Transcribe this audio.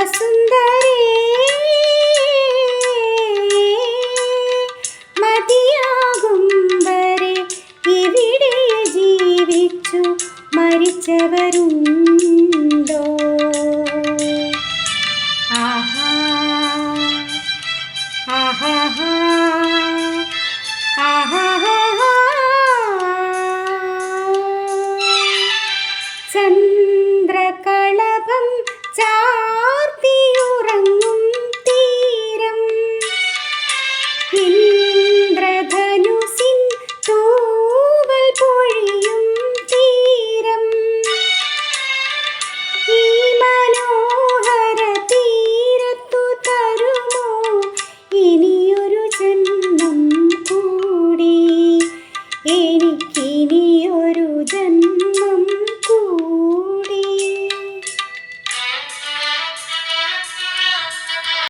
വസുന്ധരേ മതിയാകും വരെ ജീവിച്ചു മരിച്ചവരുണ്ടോ? ആഹാ ആഹാ.